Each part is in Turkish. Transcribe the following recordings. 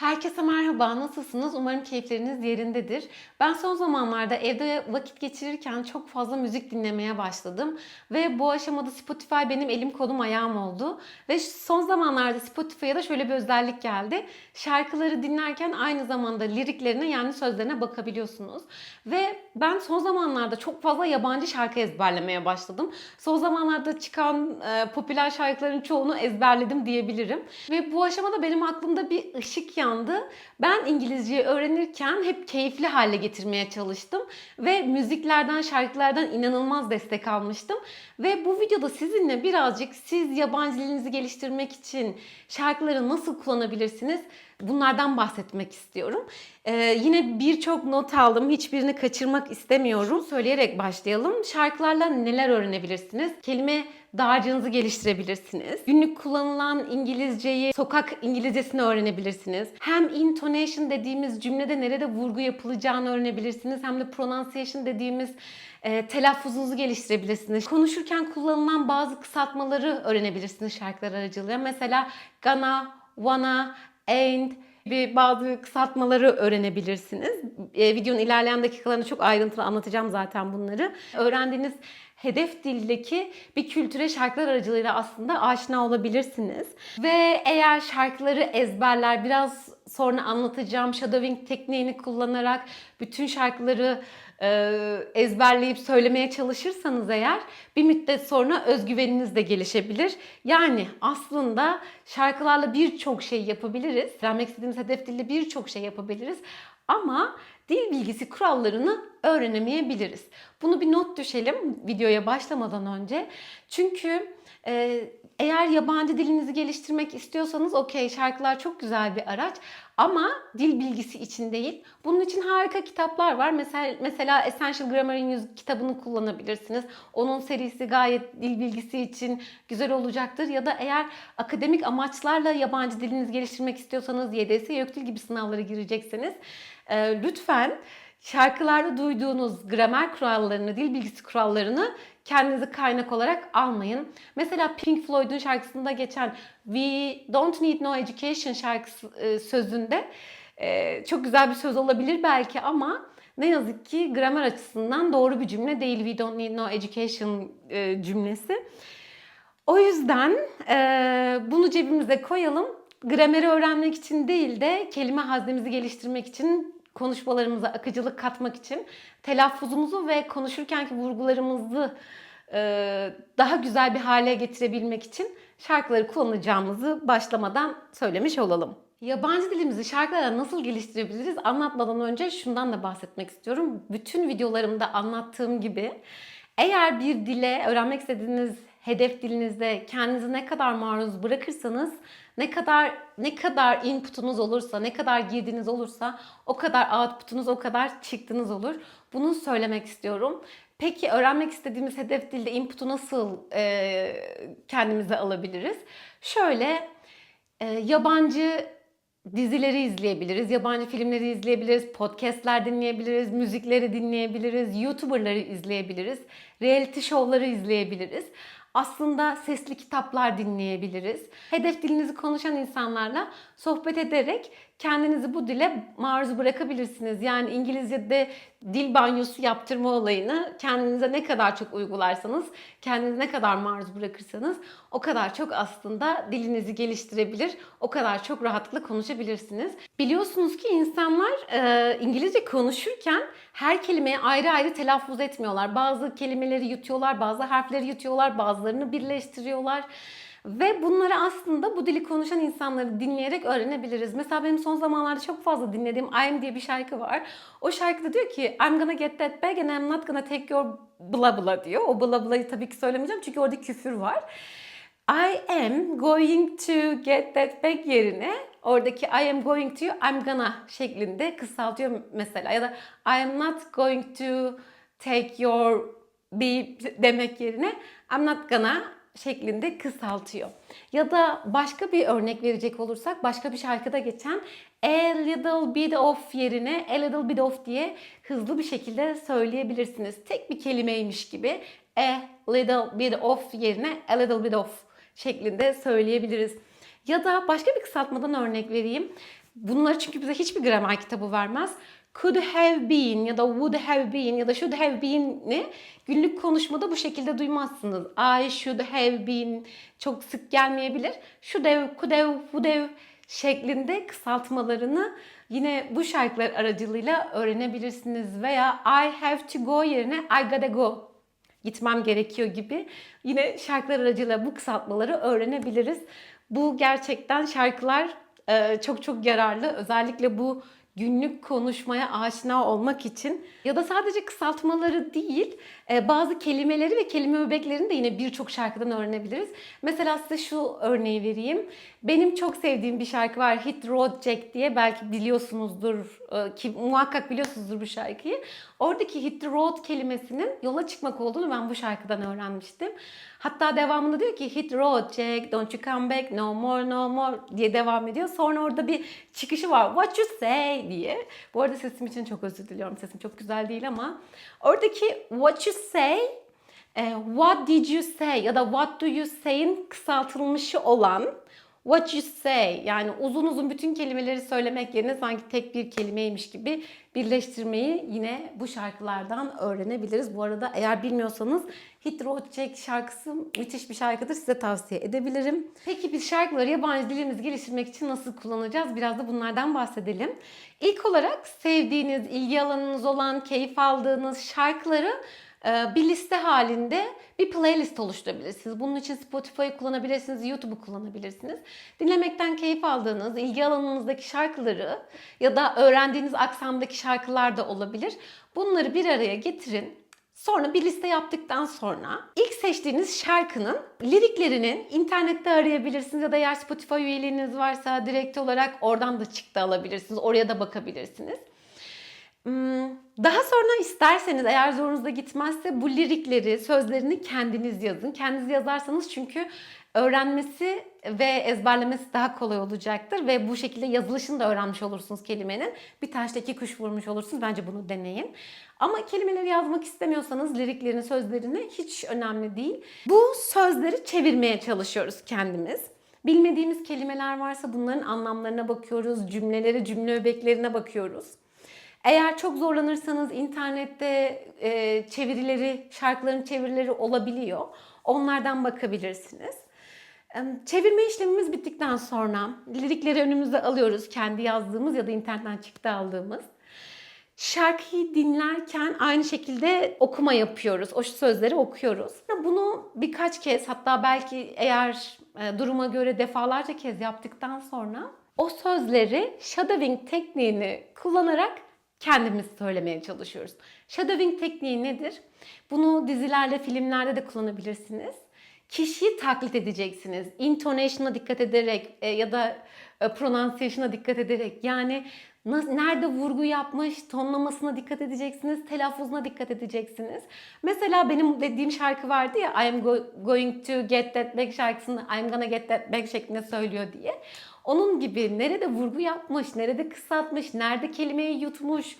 Herkese merhaba, nasılsınız? Umarım keyifleriniz yerindedir. Ben son zamanlarda evde vakit geçirirken çok fazla müzik dinlemeye başladım. Ve bu aşamada Spotify benim elim kolum ayağım oldu. Ve son zamanlarda Spotify'a da şöyle bir özellik geldi. Şarkıları dinlerken aynı zamanda liriklerine yani sözlerine bakabiliyorsunuz. Ve ben son zamanlarda çok fazla yabancı şarkı ezberlemeye başladım. Son zamanlarda çıkan e, popüler şarkıların çoğunu ezberledim diyebilirim. Ve bu aşamada benim aklımda bir ışık yandı. Ben İngilizceyi öğrenirken hep keyifli hale getirmeye çalıştım. Ve müziklerden, şarkılardan inanılmaz destek almıştım. Ve bu videoda sizinle birazcık siz yabancı dilinizi geliştirmek için şarkıları nasıl kullanabilirsiniz? Bunlardan bahsetmek istiyorum. Ee, yine birçok not aldım. Hiçbirini kaçırmak istemiyorum. Söyleyerek başlayalım. Şarkılarla neler öğrenebilirsiniz? Kelime dağarcığınızı geliştirebilirsiniz. Günlük kullanılan İngilizceyi, sokak İngilizcesini öğrenebilirsiniz. Hem intonation dediğimiz cümlede nerede vurgu yapılacağını öğrenebilirsiniz. Hem de pronunciation dediğimiz e, telaffuzunuzu geliştirebilirsiniz. Konuşurken kullanılan bazı kısaltmaları öğrenebilirsiniz şarkılar aracılığıyla. Mesela gonna, wanna, ain't gibi bazı kısaltmaları öğrenebilirsiniz. E, videonun ilerleyen dakikalarında çok ayrıntılı anlatacağım zaten bunları. Öğrendiğiniz hedef dildeki bir kültüre şarkılar aracılığıyla aslında aşina olabilirsiniz. Ve eğer şarkıları ezberler biraz sonra anlatacağım shadowing tekniğini kullanarak bütün şarkıları ezberleyip söylemeye çalışırsanız eğer bir müddet sonra özgüveniniz de gelişebilir. Yani aslında şarkılarla birçok şey yapabiliriz. Vermek istediğimiz hedef dilde birçok şey yapabiliriz. Ama dil bilgisi kurallarını öğrenemeyebiliriz. Bunu bir not düşelim videoya başlamadan önce. Çünkü e, eğer yabancı dilinizi geliştirmek istiyorsanız okey şarkılar çok güzel bir araç ama dil bilgisi için değil. Bunun için harika kitaplar var. Mesela, mesela Essential Grammar'in 100 kitabını kullanabilirsiniz. Onun serisi gayet dil bilgisi için güzel olacaktır. Ya da eğer akademik amaçlarla yabancı dilinizi geliştirmek istiyorsanız YDS, YÖKDİL gibi sınavlara girecekseniz e, lütfen şarkılarda duyduğunuz gramer kurallarını, dil bilgisi kurallarını kendinize kaynak olarak almayın. Mesela Pink Floyd'un şarkısında geçen We Don't Need No Education şarkısı e, sözünde e, çok güzel bir söz olabilir belki ama ne yazık ki gramer açısından doğru bir cümle değil. We don't need no education e, cümlesi. O yüzden bunu cebimize koyalım. Grameri öğrenmek için değil de kelime haznemizi geliştirmek için konuşmalarımıza akıcılık katmak için telaffuzumuzu ve konuşurkenki vurgularımızı daha güzel bir hale getirebilmek için şarkıları kullanacağımızı başlamadan söylemiş olalım. Yabancı dilimizi şarkılara nasıl geliştirebiliriz anlatmadan önce şundan da bahsetmek istiyorum. Bütün videolarımda anlattığım gibi eğer bir dile öğrenmek istediğiniz hedef dilinizde kendinizi ne kadar maruz bırakırsanız ne kadar ne kadar inputunuz olursa, ne kadar girdiniz olursa o kadar outputunuz, o kadar çıktınız olur. Bunu söylemek istiyorum. Peki öğrenmek istediğimiz hedef dilde input'u nasıl e, kendimize alabiliriz? Şöyle e, yabancı dizileri izleyebiliriz, yabancı filmleri izleyebiliriz, podcastler dinleyebiliriz, müzikleri dinleyebiliriz, YouTuber'ları izleyebiliriz, reality show'ları izleyebiliriz. Aslında sesli kitaplar dinleyebiliriz. Hedef dilinizi konuşan insanlarla sohbet ederek kendinizi bu dile maruz bırakabilirsiniz. Yani İngilizce'de dil banyosu yaptırma olayını kendinize ne kadar çok uygularsanız, kendinizi ne kadar maruz bırakırsanız o kadar çok aslında dilinizi geliştirebilir, o kadar çok rahatlıkla konuşabilirsiniz. Biliyorsunuz ki insanlar e, İngilizce konuşurken her kelimeyi ayrı ayrı telaffuz etmiyorlar. Bazı kelimeleri yutuyorlar, bazı harfleri yutuyorlar, bazılarını birleştiriyorlar. Ve bunları aslında bu dili konuşan insanları dinleyerek öğrenebiliriz. Mesela benim son zamanlarda çok fazla dinlediğim I'm diye bir şarkı var. O şarkıda diyor ki I'm gonna get that bag and I'm not gonna take your blah blah diyor. O blah blah'yı tabii ki söylemeyeceğim çünkü orada küfür var. I am going to get that bag yerine oradaki I am going to I'm gonna şeklinde kısaltıyor mesela. Ya da I am not going to take your be demek yerine I'm not gonna şeklinde kısaltıyor. Ya da başka bir örnek verecek olursak başka bir şarkıda geçen a little bit of yerine a little bit of diye hızlı bir şekilde söyleyebilirsiniz. Tek bir kelimeymiş gibi a little bit of yerine a little bit of şeklinde söyleyebiliriz. Ya da başka bir kısaltmadan örnek vereyim. Bunlar çünkü bize hiçbir gramer kitabı vermez. Could have been ya da would have been ya da should have been'i günlük konuşmada bu şekilde duymazsınız. I should have been çok sık gelmeyebilir. Should have, could have, would have şeklinde kısaltmalarını yine bu şarkılar aracılığıyla öğrenebilirsiniz. Veya I have to go yerine I gotta go gitmem gerekiyor gibi yine şarkılar aracılığıyla bu kısaltmaları öğrenebiliriz. Bu gerçekten şarkılar çok çok yararlı. Özellikle bu günlük konuşmaya aşina olmak için ya da sadece kısaltmaları değil e, bazı kelimeleri ve kelime öbeklerini de yine birçok şarkıdan öğrenebiliriz. Mesela size şu örneği vereyim. Benim çok sevdiğim bir şarkı var Hit Road Jack diye belki biliyorsunuzdur e, ki muhakkak biliyorsunuzdur bu şarkıyı. Oradaki Hit the Road kelimesinin yola çıkmak olduğunu ben bu şarkıdan öğrenmiştim. Hatta devamında diyor ki Hit road Jack, don't you come back, no more, no more diye devam ediyor. Sonra orada bir çıkışı var. What you say diye. Bu arada sesim için çok özür diliyorum. Sesim çok güzel değil ama. Oradaki what you say e, what did you say ya da what do you say'in kısaltılmışı olan what you say yani uzun uzun bütün kelimeleri söylemek yerine sanki tek bir kelimeymiş gibi birleştirmeyi yine bu şarkılardan öğrenebiliriz. Bu arada eğer bilmiyorsanız Hit Road Jack şarkısı müthiş bir şarkıdır. Size tavsiye edebilirim. Peki biz şarkıları yabancı dilimizi geliştirmek için nasıl kullanacağız? Biraz da bunlardan bahsedelim. İlk olarak sevdiğiniz, ilgi alanınız olan, keyif aldığınız şarkıları bir liste halinde bir playlist oluşturabilirsiniz. Bunun için Spotify'ı kullanabilirsiniz, YouTube'u kullanabilirsiniz. Dinlemekten keyif aldığınız, ilgi alanınızdaki şarkıları ya da öğrendiğiniz aksamdaki şarkılar da olabilir. Bunları bir araya getirin. Sonra bir liste yaptıktan sonra ilk seçtiğiniz şarkının liriklerinin internette arayabilirsiniz ya da eğer Spotify üyeliğiniz varsa direkt olarak oradan da çıktı alabilirsiniz. Oraya da bakabilirsiniz. Hmm, Daha sonra isterseniz eğer zorunuza gitmezse bu lirikleri, sözlerini kendiniz yazın. Kendiniz yazarsanız çünkü öğrenmesi ve ezberlemesi daha kolay olacaktır ve bu şekilde yazılışını da öğrenmiş olursunuz kelimenin. Bir taşla iki kuş vurmuş olursunuz. Bence bunu deneyin. Ama kelimeleri yazmak istemiyorsanız liriklerin, sözlerini hiç önemli değil. Bu sözleri çevirmeye çalışıyoruz kendimiz. Bilmediğimiz kelimeler varsa bunların anlamlarına bakıyoruz, cümleleri, cümle öbeklerine bakıyoruz. Eğer çok zorlanırsanız internette e, çevirileri, şarkıların çevirileri olabiliyor. Onlardan bakabilirsiniz. Çevirme işlemimiz bittikten sonra lirikleri önümüze alıyoruz. Kendi yazdığımız ya da internetten çıktı aldığımız. Şarkıyı dinlerken aynı şekilde okuma yapıyoruz. O sözleri okuyoruz. Bunu birkaç kez hatta belki eğer e, duruma göre defalarca kez yaptıktan sonra o sözleri shadowing tekniğini kullanarak kendimiz söylemeye çalışıyoruz. Shadowing tekniği nedir? Bunu dizilerde, filmlerde de kullanabilirsiniz. Kişiyi taklit edeceksiniz. Intonation'a dikkat ederek e, ya da e, pronunciation'a dikkat ederek yani nas- nerede vurgu yapmış, tonlamasına dikkat edeceksiniz, telaffuzuna dikkat edeceksiniz. Mesela benim dediğim şarkı vardı ya I am go- going to get that back şarkısını I'm gonna get that back şeklinde söylüyor diye. Onun gibi nerede vurgu yapmış, nerede kısaltmış, nerede kelimeyi yutmuş,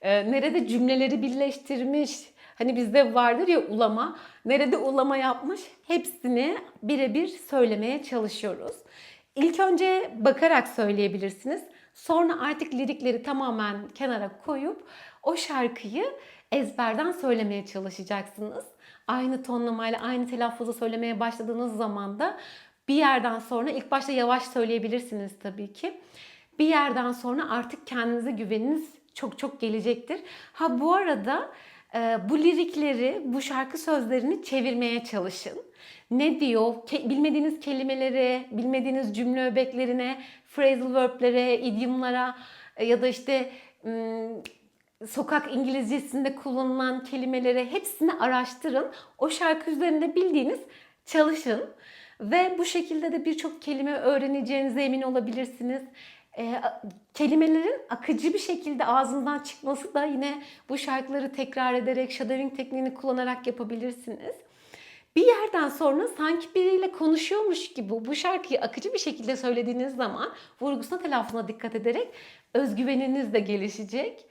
e, nerede cümleleri birleştirmiş. Hani bizde vardır ya ulama. Nerede ulama yapmış hepsini birebir söylemeye çalışıyoruz. İlk önce bakarak söyleyebilirsiniz. Sonra artık lirikleri tamamen kenara koyup o şarkıyı ezberden söylemeye çalışacaksınız. Aynı tonlamayla, aynı telaffuzla söylemeye başladığınız zaman da bir yerden sonra ilk başta yavaş söyleyebilirsiniz tabii ki. Bir yerden sonra artık kendinize güveniniz çok çok gelecektir. Ha bu arada e, bu lirikleri, bu şarkı sözlerini çevirmeye çalışın. Ne diyor? Ke- bilmediğiniz kelimelere, bilmediğiniz cümle öbeklerine, phrasal verb'lere, idiomlara e, ya da işte sokak İngilizcesinde kullanılan kelimelere hepsini araştırın. O şarkı üzerinde bildiğiniz çalışın. Ve bu şekilde de birçok kelime öğreneceğinize emin olabilirsiniz. E, kelimelerin akıcı bir şekilde ağzından çıkması da yine bu şarkıları tekrar ederek, shadowing tekniğini kullanarak yapabilirsiniz. Bir yerden sonra sanki biriyle konuşuyormuş gibi bu şarkıyı akıcı bir şekilde söylediğiniz zaman vurgusuna telaffuzuna dikkat ederek özgüveniniz de gelişecek.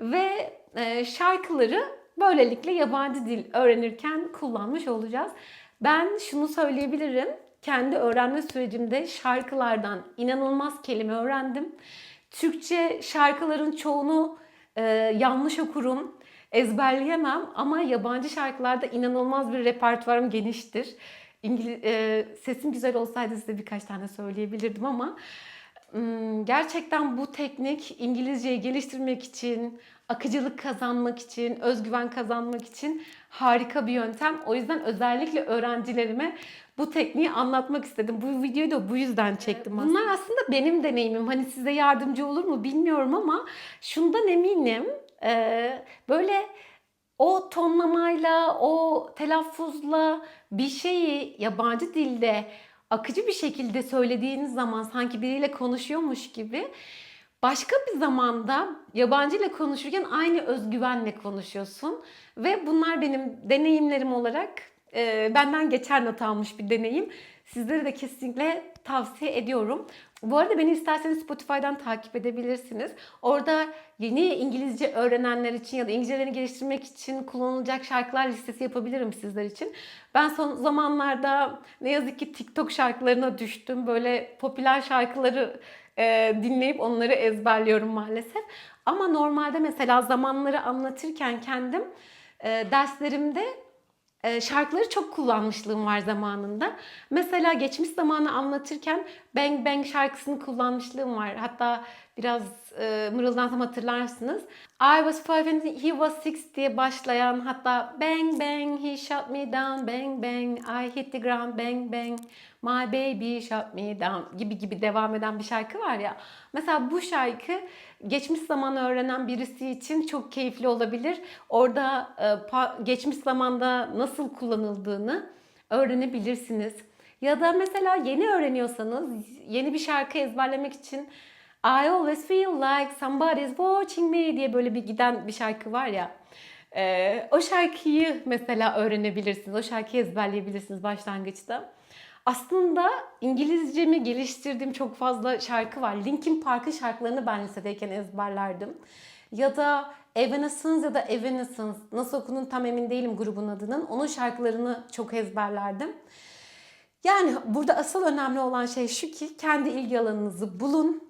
Ve e, şarkıları böylelikle yabancı dil öğrenirken kullanmış olacağız. Ben şunu söyleyebilirim. kendi öğrenme sürecimde şarkılardan inanılmaz kelime öğrendim. Türkçe şarkıların çoğunu e, yanlış okurum, ezberleyemem ama yabancı şarkılarda inanılmaz bir repertuarım geniştir. İngiliz, e, sesim güzel olsaydı size birkaç tane söyleyebilirdim ama Gerçekten bu teknik İngilizceyi geliştirmek için, akıcılık kazanmak için, özgüven kazanmak için harika bir yöntem. O yüzden özellikle öğrencilerime bu tekniği anlatmak istedim. Bu videoyu da bu yüzden çektim aslında. Bunlar aslında benim deneyimim. Hani size yardımcı olur mu bilmiyorum ama şundan eminim. Ee, böyle o tonlamayla, o telaffuzla bir şeyi yabancı dilde akıcı bir şekilde söylediğiniz zaman sanki biriyle konuşuyormuş gibi başka bir zamanda yabancı ile konuşurken aynı özgüvenle konuşuyorsun ve bunlar benim deneyimlerim olarak e, benden geçer not almış bir deneyim. Sizlere de kesinlikle tavsiye ediyorum. Bu arada beni isterseniz Spotify'dan takip edebilirsiniz. Orada yeni İngilizce öğrenenler için ya da İngilizcelerini geliştirmek için kullanılacak şarkılar listesi yapabilirim sizler için. Ben son zamanlarda ne yazık ki TikTok şarkılarına düştüm. Böyle popüler şarkıları e, dinleyip onları ezberliyorum maalesef. Ama normalde mesela zamanları anlatırken kendim e, derslerimde şarkıları çok kullanmışlığım var zamanında. Mesela geçmiş zamanı anlatırken Bang Bang şarkısını kullanmışlığım var. Hatta biraz e, mırıldansam hatırlarsınız. I was five and he was six diye başlayan hatta Bang Bang he shot me down Bang Bang I hit the ground Bang Bang My baby shot me down gibi gibi devam eden bir şarkı var ya. Mesela bu şarkı geçmiş zamanı öğrenen birisi için çok keyifli olabilir. Orada e, geçmiş zamanda nasıl kullanıldığını öğrenebilirsiniz. Ya da mesela yeni öğreniyorsanız yeni bir şarkı ezberlemek için I always feel like somebody's watching me diye böyle bir giden bir şarkı var ya. Ee, o şarkıyı mesela öğrenebilirsiniz. O şarkıyı ezberleyebilirsiniz başlangıçta. Aslında İngilizcemi geliştirdiğim çok fazla şarkı var. Linkin Park'ın şarkılarını ben lisedeyken ezberlerdim. Ya da Evanescence ya da Evanescence nasıl okunun tam emin değilim grubun adının. Onun şarkılarını çok ezberlerdim. Yani burada asıl önemli olan şey şu ki kendi ilgi alanınızı bulun.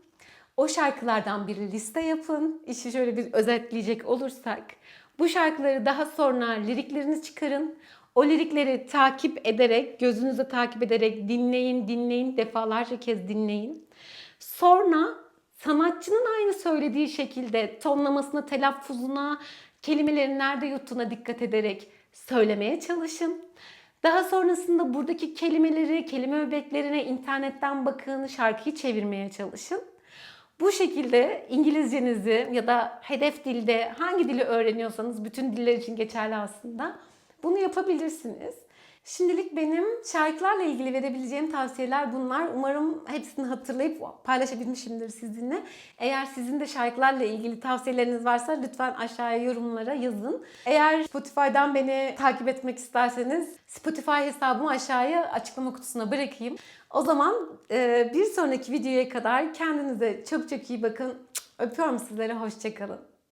O şarkılardan bir liste yapın. İşi şöyle bir özetleyecek olursak. Bu şarkıları daha sonra liriklerini çıkarın. O lirikleri takip ederek, gözünüzle takip ederek dinleyin, dinleyin, defalarca kez dinleyin. Sonra sanatçının aynı söylediği şekilde tonlamasına, telaffuzuna, kelimelerin nerede yuttuğuna dikkat ederek söylemeye çalışın. Daha sonrasında buradaki kelimeleri, kelime öbeklerine internetten bakın, şarkıyı çevirmeye çalışın. Bu şekilde İngilizcenizi ya da hedef dilde hangi dili öğreniyorsanız bütün diller için geçerli aslında. Bunu yapabilirsiniz. Şimdilik benim şarkılarla ilgili verebileceğim tavsiyeler bunlar. Umarım hepsini hatırlayıp paylaşabilmişimdir sizinle. Eğer sizin de şarkılarla ilgili tavsiyeleriniz varsa lütfen aşağıya yorumlara yazın. Eğer Spotify'dan beni takip etmek isterseniz Spotify hesabımı aşağıya açıklama kutusuna bırakayım. O zaman e, bir sonraki videoya kadar kendinize çok çok iyi bakın. Öpüyorum sizlere. Hoşçakalın.